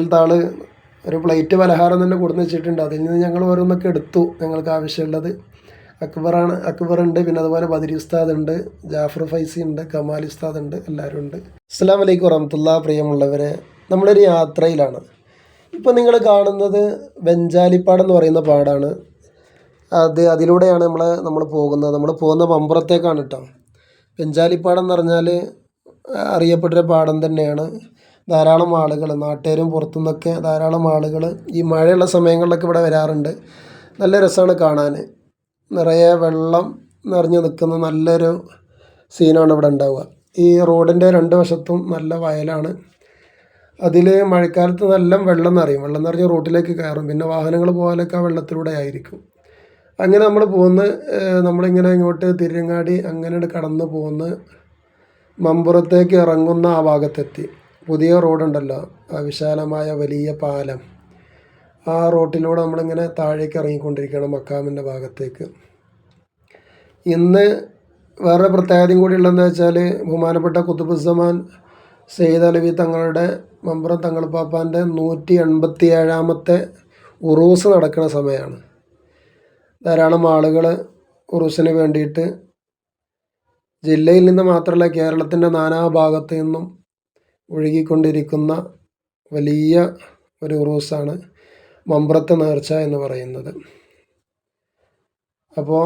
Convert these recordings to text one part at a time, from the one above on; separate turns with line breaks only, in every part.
വീട്ടിലത്തെ ആൾ ഒരു പ്ലേറ്റ് പലഹാരം തന്നെ കൊടുന്ന് വെച്ചിട്ടുണ്ട്. അതിൽ നിന്ന് ഞങ്ങൾ ഓരോന്നൊക്കെ എടുത്തു ഞങ്ങൾക്ക് ആവശ്യമുള്ളത്. അക്ബറാണ് അക്ബറുണ്ട് പിന്നെ അതുപോലെ ബദരി ഉസ്താദ് ഉണ്ട് ജാഫർ ഫൈസി ഉണ്ട് കമാൽ ഉസ്താദ് ഉണ്ട് എല്ലാവരും ഉണ്ട്. അസ്സാം വലൈക്കും വറഹമത്തുള്ള പ്രിയമുള്ളവരെ നമ്മളൊരു യാത്രയിലാണ്. ഇപ്പോൾ നിങ്ങൾ കാണുന്നത് വെഞ്ചാലിപ്പാട് എന്ന് പറയുന്ന പാടാണ്. അത് അതിലൂടെയാണ് നമ്മൾ നമ്മൾ പോകുന്നത്. നമ്മൾ പോകുന്ന മമ്പുറത്തേക്കാണ് കേട്ടോ. വെഞ്ചാലിപ്പാടം എന്ന് പറഞ്ഞാൽ അറിയപ്പെട്ടൊരു പാടം തന്നെയാണ്. ധാരാളം ആളുകൾ നാട്ടുകാരും പുറത്തുനിന്നൊക്കെ ധാരാളം ആളുകൾ ഈ മഴയുള്ള സമയങ്ങളിലൊക്കെ ഇവിടെ വരാറുണ്ട്. നല്ല രസമാണ് കാണാൻ നിറയെ വെള്ളം നിറഞ്ഞു നിൽക്കുന്ന നല്ലൊരു സീനാണ് ഇവിടെ ഉണ്ടാവുക. ഈ റോഡിന്റെ രണ്ട് വശത്തും നല്ല വയലാണ്. അതിൽ മഴക്കാലത്ത് നല്ല വെള്ളം നിറയും. വെള്ളം നിറഞ്ഞ് റോട്ടിലേക്ക് കയറും. പിന്നെ വാഹനങ്ങൾ പോകാനൊക്കെ ആ വെള്ളത്തിലൂടെ ആയിരിക്കും. അങ്ങനെ നമ്മൾ പോകുന്ന നമ്മളിങ്ങനെ ഇങ്ങോട്ട് തിരുരങ്ങാടി അങ്ങനെ കടന്ന് പോകുന്ന മമ്പുറത്തേക്ക് ഇറങ്ങുന്ന ആ ഭാഗത്തെത്തി. പുതിയ റോഡുണ്ടല്ലോ ആ വിശാലമായ വലിയ പാലം. ആ റോട്ടിലൂടെ നമ്മളിങ്ങനെ താഴേക്ക് ഇറങ്ങിക്കൊണ്ടിരിക്കുകയാണ് മക്കാമിന്റെ ഭാഗത്തേക്ക്. ഇന്ന് വേറെ പ്രത്യേകതയും കൂടി ഉള്ളതെന്ന് വെച്ചാൽ ബഹുമാനപ്പെട്ട കുത്തുബുസമാൻ സെയ്ദ് അലവി തങ്ങളുടെ മമ്പുറം തങ്ങൾപ്പാപ്പാന്റെ നൂറ്റി എൺപത്തി ഏഴാമത്തെ ഉറൂസ് നടക്കുന്ന സമയമാണ്. ധാരാളം ആളുകൾ ഉറൂസിന് വേണ്ടിയിട്ട് ജില്ലയിൽ നിന്ന് മാത്രമല്ല കേരളത്തിന്റെ നാനാ ഭാഗത്തു നിന്നും ഒഴുകിക്കൊണ്ടിരിക്കുന്ന വലിയ ഒരു ഉറൂസാണ് മമ്പ്രത്തെ നേർച്ച എന്ന് പറയുന്നത്. അപ്പോൾ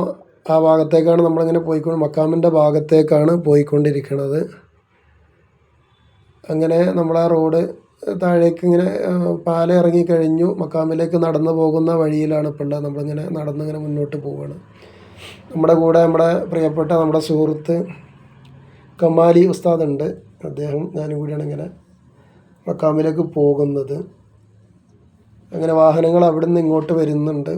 ആ ഭാഗത്തേക്കാണ് നമ്മളിങ്ങനെ പോയിക്കൊണ്ട് മക്കാമിന്റെ ഭാഗത്തേക്കാണ് പോയിക്കൊണ്ടിരിക്കുന്നത് അങ്ങനെ നമ്മൾ ആ റോഡ് താഴേക്ക് ഇങ്ങനെ പാല ഇറങ്ങിക്കഴിഞ്ഞു മക്കാമിലേക്ക് നടന്നു പോകുന്ന വഴിയിലാണ് ഇപ്പോൾ ഉള്ളത്. നമ്മളിങ്ങനെ നടന്നിങ്ങനെ മുന്നോട്ട് പോവുകയാണ് നമ്മുടെ കൂടെ നമ്മുടെ പ്രിയപ്പെട്ട നമ്മുടെ സുഹൃത്ത് കമാലി ഉസ്താദ് ഉണ്ട്. അദ്ദേഹം ഞാനും കൂടിയാണ് ഇങ്ങനെ മക്കാമിലേക്ക് പോകുന്നത്. അങ്ങനെ വാഹനങ്ങൾ അവിടെ നിന്ന് ഇങ്ങോട്ട് വരുന്നുണ്ട്.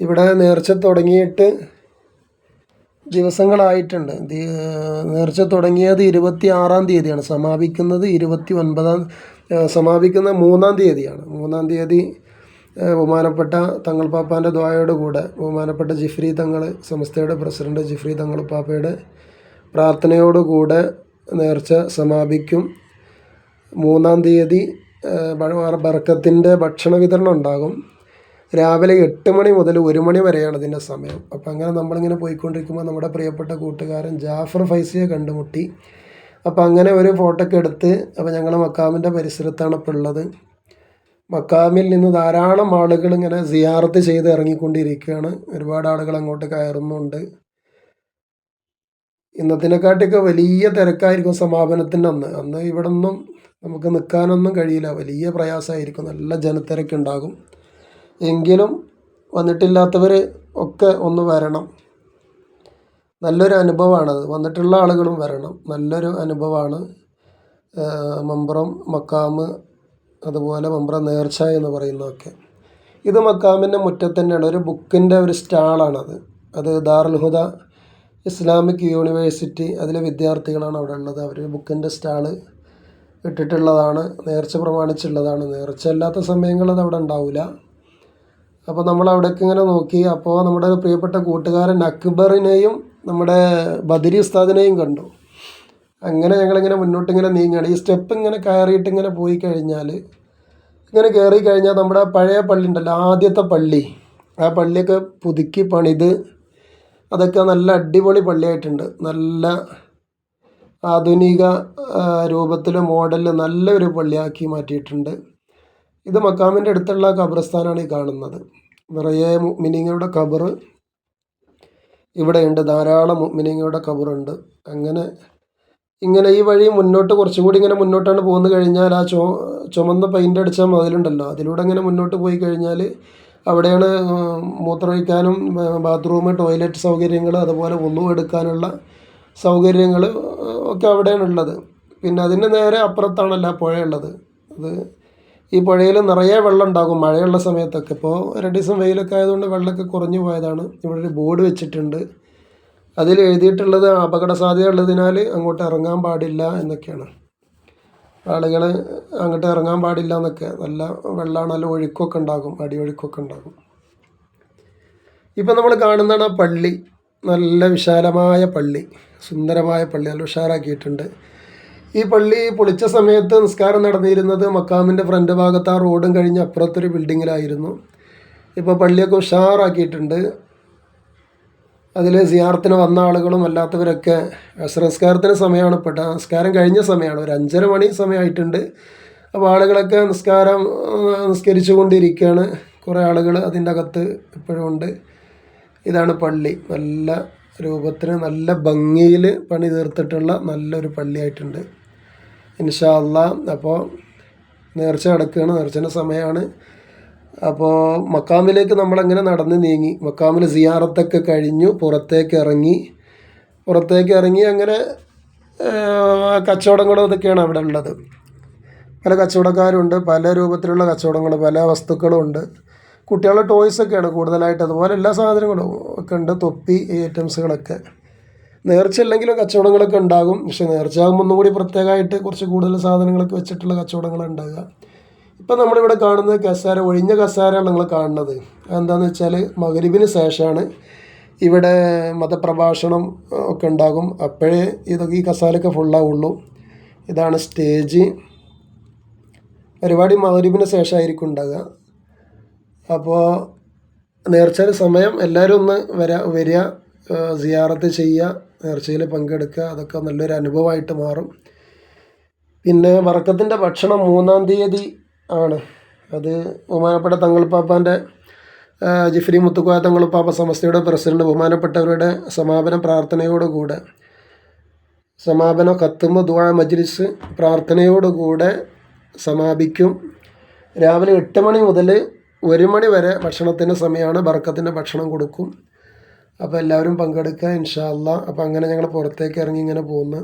ഇവിടെ നേർച്ച തുടങ്ങിയിട്ട് ദിവസങ്ങളായിട്ടുണ്ട്. നേർച്ച തുടങ്ങിയത് ഇരുപത്തി ആറാം തീയതിയാണ്. സമാപിക്കുന്നത് ഇരുപത്തി ഒൻപതാം സമാപിക്കുന്ന മൂന്നാം തീയതിയാണ്. മൂന്നാം തീയതി ബഹുമാനപ്പെട്ട തങ്ങൾ പാപ്പാന്റെ ദ്വായയോട് കൂടെ ബഹുമാനപ്പെട്ട ജിഫ്രി തങ്ങൾ സംസ്ഥയുടെ പ്രസിഡന്റ് ജിഫ്രി തങ്ങൾ പാപ്പയുടെ പ്രാർത്ഥനയോടുകൂടെ നേർച്ച സമാപിക്കും. മൂന്നാം തീയതി ബർക്കത്തിന്റെ ഭക്ഷണ വിതരണം ഉണ്ടാകും. രാവിലെ എട്ട് മണി മുതൽ ഒരു മണി വരെയാണ് ഇതിന്റെ സമയം. അപ്പം അങ്ങനെ നമ്മളിങ്ങനെ പോയിക്കൊണ്ടിരിക്കുമ്പോൾ നമ്മുടെ പ്രിയപ്പെട്ട കൂട്ടുകാരൻ ജാഫർ ഫൈസിയെ കണ്ടുമുട്ടി. അപ്പം അങ്ങനെ ഒരു ഫോട്ടോ ഒക്കെ എടുത്ത് അപ്പോൾ ഞങ്ങൾ മക്കാമിന്റെ പരിസരത്താണ് ഇപ്പോൾ ഉള്ളത്. മക്കാമിൽ നിന്ന് ധാരാളം ആളുകൾ ഇങ്ങനെ സിയാറത്ത് ചെയ്ത് ഇറങ്ങിക്കൊണ്ടിരിക്കുകയാണ്. ഒരുപാട് ആളുകൾ അങ്ങോട്ട് കയറുന്നുണ്ട്. ഇന്നത്തിനെക്കാട്ടിയൊക്കെ വലിയ തിരക്കായിരിക്കും സമാപനത്തിന്റെ അന്ന്. അന്ന് ഇവിടെ നിന്നും നമുക്ക് നിൽക്കാനൊന്നും കഴിയില്ല. വലിയ പ്രയാസമായിരിക്കും. നല്ല ജനത്തിരക്കുണ്ടാകും. എങ്കിലും വന്നിട്ടില്ലാത്തവർ ഒക്കെ ഒന്ന് വരണം. നല്ലൊരു അനുഭവമാണത് വന്നിട്ടുള്ള ആളുകളും വരണം. നല്ലൊരു അനുഭവമാണ്. മമ്പ്രം മക്കാമ് അതുപോലെ മമ്പ്രം നേർച്ച എന്ന് പറയുന്നതൊക്കെ. ഇത് മക്കാമിന്റെ മുറ്റത്ത് തന്നെയാണ്. ഒരു ബുക്കിന്റെ ഒരു സ്റ്റാളാണത്. അത് ദാറുൽ ഹുദ ഇസ്ലാമിക് യൂണിവേഴ്സിറ്റി അതിലെ വിദ്യാർത്ഥികളാണ് അവിടെ ഉള്ളത്. അവർ ബുക്കിന്റെ സ്റ്റാൾ ഇട്ടിട്ടുള്ളതാണ് നേർച്ച പ്രമാണിച്ചുള്ളതാണ്. നേർച്ച അല്ലാത്ത സമയങ്ങളിൽ അവിടെ ഉണ്ടാവില്ല. അപ്പോൾ നമ്മൾ അവിടേക്ക് ഇങ്ങനെ നോക്കി. അപ്പോൾ നമ്മുടെ പ്രിയപ്പെട്ട കൂട്ടുകാരൻ അക്ബറിനെയും നമ്മുടെ ബദരി ഉസ്താദിനെയും കണ്ടു. അങ്ങനെ ഞങ്ങളിങ്ങനെ മുന്നോട്ടിങ്ങനെ നീങ്ങുകയാണ് ഈ സ്റ്റെപ്പ് ഇങ്ങനെ കയറിയിട്ട് ഇങ്ങനെ പോയി കഴിഞ്ഞാൽ ഇങ്ങനെ കയറി കഴിഞ്ഞാൽ നമ്മുടെ പഴയ പള്ളി ഉണ്ടല്ലോ ആദ്യത്തെ പള്ളി. ആ പള്ളിയൊക്കെ പുതുക്കി പണിത് അതൊക്കെ നല്ല അടിപൊളി പള്ളിയായിട്ടുണ്ട്. നല്ല ആധുനിക രൂപത്തിൽ മോഡൽ നല്ലൊരു പള്ളിയാക്കി മാറ്റിയിട്ടുണ്ട്. ഇത് മക്കാമിന്റെ അടുത്തുള്ള ഖബർസ്ഥാനാണ് ഈ കാണുന്നത്. നിറയെ മിനിങ്ങളുടെ ഖബർ ഇവിടെയുണ്ട്. ധാരാളം മിനിങ്ങളുടെ ഖബറുണ്ട്. അങ്ങനെ ഇങ്ങനെ ഈ വഴി മുന്നോട്ട് കുറച്ചും കൂടി ഇങ്ങനെ മുന്നോട്ടാണ് പോകുന്നു കഴിഞ്ഞാൽ ആ ചുമന്ന പെയിന്റ് അടിച്ച മതിലുണ്ടല്ലോ. അതിലൂടെ ഇങ്ങനെ മുന്നോട്ട് പോയി കഴിഞ്ഞാൽ അവിടെയാണ് മൂത്രമൊഴിക്കാനും ബാത്റൂം ടോയ്ലറ്റ് സൗകര്യങ്ങൾ അതുപോലെ ഒന്നും എടുക്കാനുള്ള സൗകര്യങ്ങൾ ഒക്കെ അവിടെയാണ് ഉള്ളത് പിന്നെ അതിന് നേരെ അപ്പുറത്താണല്ലോ പുഴയുള്ളത്. അത് ഈ പുഴയിൽ നിറയെ വെള്ളം ഉണ്ടാകും മഴയുള്ള സമയത്തൊക്കെ. ഇപ്പോൾ രണ്ട് ദിവസം വെയിലൊക്കെ ആയതുകൊണ്ട് വെള്ളമൊക്കെ കുറഞ്ഞു പോയതാണ്. ഇവിടെ ഒരു ബോർഡ് വെച്ചിട്ടുണ്ട്. അതിൽ എഴുതിയിട്ടുള്ളത് അപകട സാധ്യത ഉള്ളതിനാൽ അങ്ങോട്ട് ഇറങ്ങാൻ പാടില്ല എന്നൊക്കെയാണ്. ആളുകൾ അങ്ങോട്ട് ഇറങ്ങാൻ പാടില്ല എന്നൊക്കെ നല്ല വെള്ളമാണ് നല്ല ഒഴുക്കൊക്കെ ഉണ്ടാകും അടിയൊഴുക്കൊക്കെ ഉണ്ടാകും. ഇപ്പം നമ്മൾ കാണുന്നതാണ് പള്ളി. നല്ല വിശാലമായ പള്ളി സുന്ദരമായ പള്ളി നല്ല ഉഷാറാക്കിയിട്ടുണ്ട്. ഈ പള്ളി പൊളിച്ച സമയത്ത് നിസ്കാരം നടന്നിരുന്നത് മക്കാമിന്റെ ഫ്രണ്ട് ഭാഗത്ത് ആ റോഡും കഴിഞ്ഞ് അപ്പുറത്തൊരു ബിൽഡിങ്ങിലായിരുന്നു ഇപ്പോൾ പള്ളിയൊക്കെ ഉഷാറാക്കിയിട്ടുണ്ട്. അതിൽ സിയാറത്തിന് വന്ന ആളുകളും അല്ലാത്തവരൊക്കെ സംസ്കാരത്തിന് സമയമാണ് പെട്ട നിസ്കാരം കഴിഞ്ഞ സമയമാണ് ഒരു അഞ്ചര മണി സമയമായിട്ടുണ്ട്. അപ്പോൾ ആളുകളൊക്കെ നിസ്കാരം നിസ്കരിച്ചു കൊണ്ടിരിക്കുകയാണ് കുറേ ആളുകൾ അതിന്റെ അകത്ത് ഇപ്പോഴും ഉണ്ട്. ഇതാണ് പള്ളി. നല്ല രൂപത്തിന് നല്ല ഭംഗിയിൽ പണി തീർത്തിട്ടുള്ള നല്ലൊരു പള്ളിയായിട്ടുണ്ട്. ഇൻഷാ അപ്പോൾ നേർച്ച നടക്കുകയാണ് നേർച്ചേന്റെ സമയമാണ്. അപ്പോൾ മക്കാമിലേക്ക് നമ്മളങ്ങനെ നടന്ന് നീങ്ങി? മക്കാമിൽ സിയാറത്തൊക്കെ കഴിഞ്ഞു പുറത്തേക്ക് ഇറങ്ങി പുറത്തേക്ക് ഇറങ്ങി അങ്ങനെ കച്ചവടങ്ങളും ഇതൊക്കെയാണ് അവിടെ ഉള്ളത്. പല കച്ചവടക്കാരുണ്ട് പല രൂപത്തിലുള്ള കച്ചവടങ്ങൾ പല വസ്തുക്കളും ഉണ്ട്. കുട്ടികളുടെ ടോയ്സ് ഒക്കെയാണ് കൂടുതലായിട്ട്. അതുപോലെ എല്ലാ സാധനങ്ങളും ഒക്കെ ഉണ്ട് തൊപ്പി ഐറ്റംസുകളൊക്കെ നേർച്ച ഇല്ലെങ്കിലും കച്ചവടങ്ങളൊക്കെ ഉണ്ടാകും. പക്ഷെ നേർച്ചയാകുമ്പോൾ ഒന്നുകൂടി ഒന്നും കൂടി പ്രത്യേകമായിട്ട് കുറച്ച് കൂടുതൽ സാധനങ്ങളൊക്കെ വെച്ചിട്ടുള്ള കച്ചവടങ്ങൾ ഉണ്ടാകുക. ഇപ്പം നമ്മളിവിടെ കാണുന്നത് കസാര ഒഴിഞ്ഞ കസാരയാണ് നിങ്ങൾ കാണുന്നത്. എന്താണെന്ന് വെച്ചാൽ മകരീബിന് ശേഷമാണ് ഇവിടെ മതപ്രഭാഷണം ഒക്കെ ഉണ്ടാകും. അപ്പോഴേ ഇതൊക്കെ ഈ കസാലൊക്കെ ഫുള്ളാവുള്ളൂ ഇതാണ് സ്റ്റേജ് പരിപാടി മകരീബിന് ശേഷമായിരിക്കും ഉണ്ടാകുക അപ്പോൾ നേർച്ചയുടെ സമയം എല്ലാവരും ഒന്ന് വരാ വരിക സിയാറത്ത് ചെയ്യുക നേർച്ചയിൽ പങ്കെടുക്കുക. അതൊക്കെ നല്ലൊരു അനുഭവമായിട്ട് മാറും. പിന്നെ വറക്കത്തിന്റെ ഭക്ഷണം മൂന്നാം തീയതി ആണ്. അത് ബഹുമാനപ്പെട്ട തങ്ങൾപ്പാപ്പാന്റെ ജിഫ്രി മുത്തുക്കോയ തങ്ങൾപ്പാപ്പ സമസ്തയുടെ പ്രസിഡന്റ് ബഹുമാനപ്പെട്ടവരുടെ സമാപന പ്രാർത്ഥനയോടുകൂടെ സമാപന കത്തുമ്പ് ദുആ മജ്ലിസ് പ്രാർത്ഥനയോടുകൂടെ സമാപിക്കും. രാവിലെ എട്ട് മണി മുതൽ ഒരു മണി വരെ ഭക്ഷണത്തിന്റെ സമയമാണ് ബർക്കത്തിന്റെ ഭക്ഷണം കൊടുക്കും. അപ്പോൾ എല്ലാവരും പങ്കെടുക്കുക ഇൻഷാല്ല അപ്പോൾ അങ്ങനെ ഞങ്ങൾ പുറത്തേക്ക് ഇറങ്ങി ഇങ്ങനെ പോകുന്നു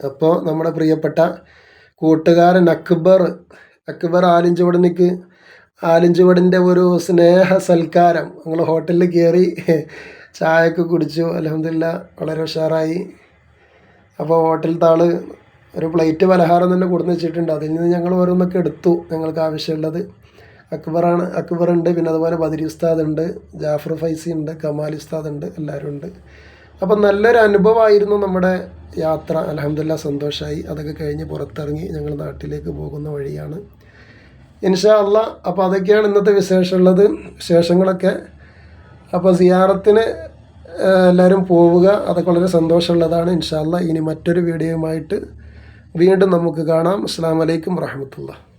അപ്പോൾ നമ്മുടെ പ്രിയപ്പെട്ട കൂട്ടുകാരൻ അക്ബർ അക്ബർ ആലിഞ്ചുവടനിക്ക് ആലിഞ്ചുവടിന്റെ ഒരു സ്നേഹ സൽക്കാരം ഞങ്ങൾ ഹോട്ടലിൽ കയറി ചായയൊക്കെ കുടിച്ചു. അലഹമില്ല വളരെ ഉഷാറായി. അപ്പോൾ ഹോട്ടലിലത്തെ ആൾ ഒരു പ്ലേറ്റ് പലഹാരം തന്നെ കൊടുന്ന് വെച്ചിട്ടുണ്ട്. അതിൽ നിന്ന് ഞങ്ങൾ ഓരോന്നൊക്കെ എടുത്തു ഞങ്ങൾക്ക് ആവശ്യമുള്ളത്. അക്ബറാണ് അക്ബർ ഉണ്ട് പിന്നെ അതുപോലെ ബദരി ഉസ്താദ് ഉണ്ട് ജാഫർ ഫൈസി ഉണ്ട് കമാൽ ഉസ്താദ് ഉണ്ട് എല്ലാവരും ഉണ്ട്. അപ്പം നല്ലൊരു അനുഭവമായിരുന്നു നമ്മുടെ യാത്ര അലഹമില്ല സന്തോഷമായി അതൊക്കെ കഴിഞ്ഞ് പുറത്തിറങ്ങി ഞങ്ങൾ നാട്ടിലേക്ക് പോകുന്ന വഴിയാണ്. ഇൻഷാ അല്ല അപ്പോൾ അതൊക്കെയാണ് ഇന്നത്തെ വിശേഷമുള്ളത്. വിശേഷങ്ങളൊക്കെ. അപ്പോൾ സിയാറത്തിന് എല്ലാവരും പോവുക. അതൊക്കെ വളരെ സന്തോഷമുള്ളതാണ്. ഇൻഷാ അല്ല ഇനി മറ്റൊരു വീഡിയോയുമായിട്ട് വീണ്ടും നമുക്ക് കാണാം. അസ്സാം വലൈക്കും വറഹമത്തുള്ള